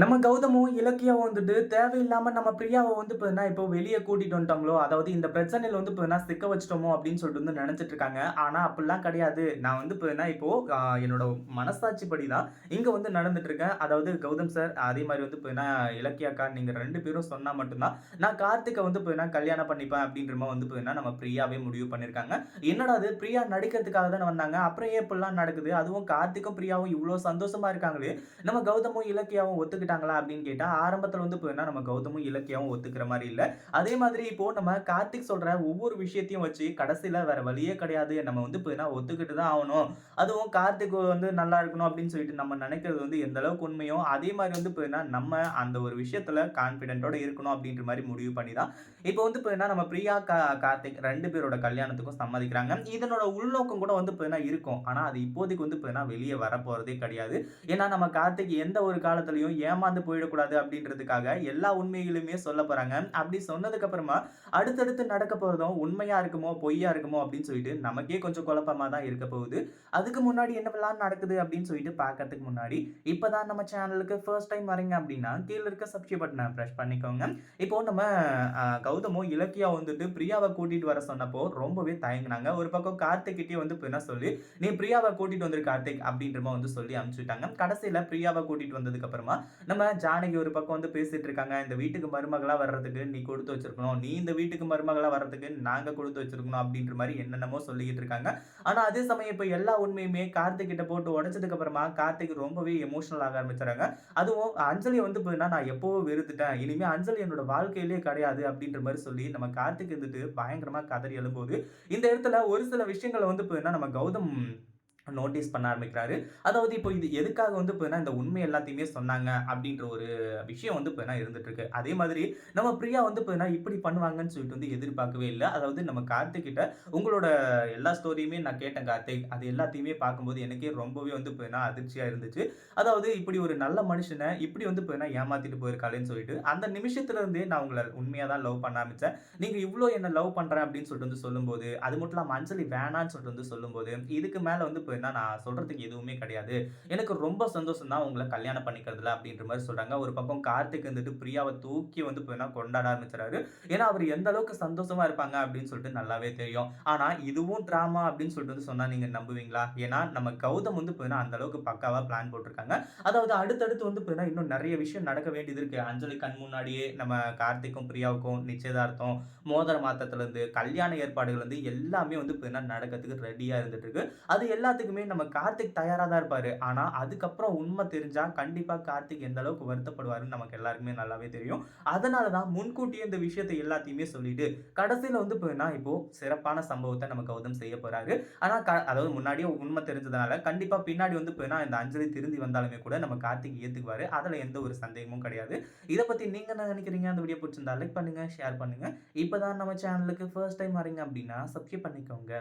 நம்ம கௌதமும் இலக்கியாவும் வந்துட்டு தேவையில்லாமல் நம்ம பிரியாவை வந்து பார்த்தீங்கன்னா இப்போ வெளியே கூட்டிட்டு வந்துட்டாங்களோ அதாவது இந்த பிரச்சனையில் வந்து பார்த்தீங்கன்னா சிக்க வச்சிட்டோமோ அப்படின்னு சொல்லிட்டு வந்து நினைச்சிட்டு இருக்காங்க. ஆனால் அப்படிலாம் கிடையாது. நான் வந்து பார்த்தீங்கன்னா இப்போ என்னோட மனசாட்சி மனசாட்சிப்படி தான் இங்கே வந்து நடந்துட்டு இருக்கேன். அதாவது கௌதம் சார் அதே மாதிரி வந்து பார்த்தீங்கன்னா இலக்கியாக்கா நீங்கள் ரெண்டு பேரும் சொன்னால் மட்டும்தான் நான் கார்த்திகை வந்து பார்த்தீங்கன்னா கல்யாணம் பண்ணிப்பேன் அப்படின்ற மாதிரி வந்து பார்த்தீங்கன்னா நம்ம பிரியாவே முடிவு பண்ணியிருக்காங்க. என்னடா அது பிரியா நடிக்கிறதுக்காக தானே வந்தாங்க. அப்புறம் ஏன் இப்படிலாம் நடக்குது? அதுவும் கார்த்திக்கும் பிரியாவும் இவ்வளோ சந்தோஷமாக இருக்காங்களே. நம்ம கௌதமும் இலக்கியாவும் ஒத்துக்கிட்டாங்களா அப்படின்னு கேட்டால் ஆரம்பத்தில் வந்து போயின்னா நம்ம கௌதமும் இலக்கியாவும் ஒத்துக்கிற மாதிரி இல்லை. அதே மாதிரி இப்போ நம்ம கார்த்திக் சொல்கிற ஒவ்வொரு விஷயத்தையும் வச்சு கடைசியில் வேற வழியே கிடையாது. நம்ம வந்து போயின்னா ஒத்துக்கிட்டு தான் ஆகணும். அதுவும் கார்த்திக் வந்து நல்லா இருக்கணும் அப்படின்னு சொல்லிட்டு நம்ம நினைக்கிறது வந்து எந்த அளவுக்கு உண்மையோ அதே மாதிரி வந்து போயின்னா நம்ம அந்த ஒரு விஷயத்தில் கான்ஃபிடென்ட்டோட இருக்கணும் அப்படின்ற மாதிரி முடிவு பண்ணி தான் இப்போ வந்து போயின்னா நம்ம பிரியா கா கார்த்திக் ரெண்டு பேரோட கல்யாணத்துக்கும் சம்மதிக்கிறாங்க. இதனோட உள்நோக்கம் கூட வந்து போயின்னா இருக்கும். ஆனால் அது இப்போதைக்கு வந்து போயின்னா வெளியே வர போகிறதே கிடையாது. ஏன்னா நம்ம கார்த்திக் எந்த ஒரு காலத்துலையும் ஏமாந்து போயிடக்கூடாது அப்படின்றதுக்காக எல்லா உண்மைகளுமே சொல்ல போகிறாங்க அப்படி சொன்னதுக்கு அப்புறமா அடுத்தடுத்து நடக்க போகிறதும் உண்மையாக இருக்குமோ பொய்யா இருக்குமோ அப்படின்னு சொல்லிட்டு நமக்கே கொஞ்சம் குழப்பமாக தான் இருக்க போகுது. அதுக்கு முன்னாடி என்னவெல்லாம் நடக்குது அப்படின்னு சொல்லிட்டு பார்க்கறதுக்கு முன்னாடி இப்போ தான் நம்ம சேனலுக்கு ஃபர்ஸ்ட் டைம் வரீங்க அப்படின்னா கீழே இருக்க சப்ஸ்கிரைப் பட்டனை ப்ரெஷ் பண்ணிக்கோங்க. இப்போ நம்ம கௌதமும் இலக்கியா வந்துட்டு பிரியாவை கூட்டிட்டு வர சொன்னப்போ ரொம்பவே தயங்கினாங்க. ஒரு பக்கம் கார்த்திக்கிட்டே வந்து என்ன சொல்லி நீ பிரியாவை கூட்டிட்டு வந்துரு கார்த்திக் அப்படின்றமா வந்து சொல்லி அனுப்பிச்சுட்டாங்க. கடைசியில் பிரியாவை கூட்டிட்டு வந்ததுக்கு அப்புறமா நம்ம ஜானகி ஒரு பக்கம் வந்து பேசிட்டு இருக்காங்க இந்த வீட்டுக்கு மருமகளா வர்றதுக்கு நீ கொடுத்து வச்சிருக்கணும் நீ இந்த வீட்டுக்கு மருமகளா வர்றதுக்கு நாங்க கொடுத்து வச்சிருக்கணும் அப்படின்ற மாதிரி என்னென்னமோ சொல்லிக்கிட்டு இருக்காங்க. ஆனா அதே சமயம் இப்ப எல்லா உண்மையுமே கார்த்திக் கிட்ட போட்டு உடைச்சதுக்கு அப்புறமா கார்த்திக் ரொம்பவே எமோஷனல் ஆக ஆரம்பிச்சாங்க அதுவும் அஞ்சலி வந்து போயின்னா நான் எப்பவோ வெறுத்துட்டேன். இனிமே அஞ்சலி என்னோட வாழ்க்கையிலே கிடையாது அப்படின்ற மாதிரி சொல்லி நம்ம கார்த்திக் இருந்துட்டு பயங்கரமா கதறி எழும்போது இந்த இடத்துல ஒரு சில விஷயங்களை வந்து போயின்னா நம்ம கௌதம் நோட்டீஸ் பண்ண ஆரம்பிக்கிறாரு. அதாவது இப்போ இது எதுக்காக வந்து போயின்னா இந்த உண்மை எல்லாத்தையுமே சொன்னாங்க அப்படின்ற ஒரு விஷயம் வந்து போயின்னா இருந்துட்டு இருக்கு அதே மாதிரி நம்ம பிரியா வந்து போயின்னா இப்படி பண்ணுவாங்கன்னு சொல்லிட்டு வந்து எதிர்பார்க்கவே இல்லை. அதாவது நம்ம கார்த்திக்கிட்ட உங்களோட எல்லா ஸ்டோரியுமே நான் கேட்டேன் கார்த்திக். அது எல்லாத்தையுமே பார்க்கும்போது எனக்கே ரொம்பவே வந்து போயின்னா அதிர்ச்சியா இருந்துச்சு. அதாவது இப்படி ஒரு நல்ல மனுஷனை இப்படி வந்து போயின்னா ஏமாத்திட்டு போயிருக்காளேன்னு சொல்லிட்டு அந்த நிமிஷத்துல இருந்தே நான் உங்களை உண்மையா தான் லவ் பண்ண ஆரம்பிச்சேன். நீங்க இவ்வளோ என்ன லவ் பண்றேன் அப்படின்னு சொல்லிட்டு வந்து சொல்லும்போது அது மட்டும் இல்லாமல் அஞ்சலி வேணான்னு சொல்லிட்டு வந்து சொல்லும்போது இதுக்கு மேல வந்து அப்படின்னா நான் சொல்றதுக்கு எதுவுமே கிடையாது. எனக்கு ரொம்ப சந்தோஷம் தான் உங்களை கல்யாணம் பண்ணிக்கிறதுல அப்படின்ற மாதிரி சொல்றாங்க. ஒரு பக்கம் கார்த்திக் வந்துட்டு பிரியாவை தூக்கி வந்து போயின்னா கொண்டாட ஆரம்பிச்சிடறாரு. ஏன்னா அவர் எந்த அளவுக்கு சந்தோஷமா இருப்பாங்க அப்படின்னு சொல்லிட்டு நல்லாவே தெரியும். ஆனா இதுவும் ட்ராமா அப்படின்னு சொல்லிட்டு வந்து சொன்னா நீங்க நம்புவீங்களா? ஏன்னா நம்ம கௌதம் வந்து போயின்னா அந்த அளவுக்கு பக்காவாக பிளான் போட்டிருக்காங்க. அதாவது அடுத்தடுத்து வந்து போயின்னா இன்னும் நிறைய விஷயம் நடக்க வேண்டியது இருக்கு. அஞ்சலி கண் முன்னாடியே நம்ம கார்த்திக்கும் பிரியாவுக்கும் நிச்சயதார்த்தம் மோதிர மாத்தத்துல இருந்து கல்யாண ஏற்பாடுகள் வந்து எல்லாமே வந்து போயின்னா நடக்கிறதுக்கு ரெடியா இருந்துட்டு இருக்கு. அது எல்லாத்துக்குமே நம்ம கார்த்திக் தயாராக தான் இருப்பார். ஆனால் அதுக்கப்புறம் உண்மை தெரிஞ்சால் கண்டிப்பாக கார்த்திக் எந்த அளவுக்கு வருத்தப்படுவாருன்னு நமக்கு எல்லாருக்குமே நல்லாவே தெரியும். அதனாலதான் முன்கூட்டியே இந்த விஷயத்தை எல்லாத்தையுமே சொல்லிட்டு கடைசியில் வந்து போயின்னா இப்போது சிறப்பான சம்பவத்தை நம்ம கௌதம் செய்ய போகிறாரு ஆனால் க- அதாவது முன்னாடியே உண்மை தெரிஞ்சதுனால கண்டிப்பாக பின்னாடி வந்து போயின்னா இந்த அஞ்சலி திருந்தி வந்தாலுமே கூட நம்ம கார்த்திக் ஏற்றுக்குவார் அதில் எந்த ஒரு சந்தேகமும் கிடையாது. இதை பற்றி நீங்கள் என்ன நினைக்கிறீங்க? அந்த வீடியோ பிடிச்சிருந்தா லைக் பண்ணுங்கள் ஷேர் பண்ணுங்கள் இப்போ தான் நம்ம சேனலுக்கு ஃபர்ஸ்ட் டைம் வரீங்க அப்படின்னா சப்ஸ்கிரைப் பண்ணிக்கோங்க.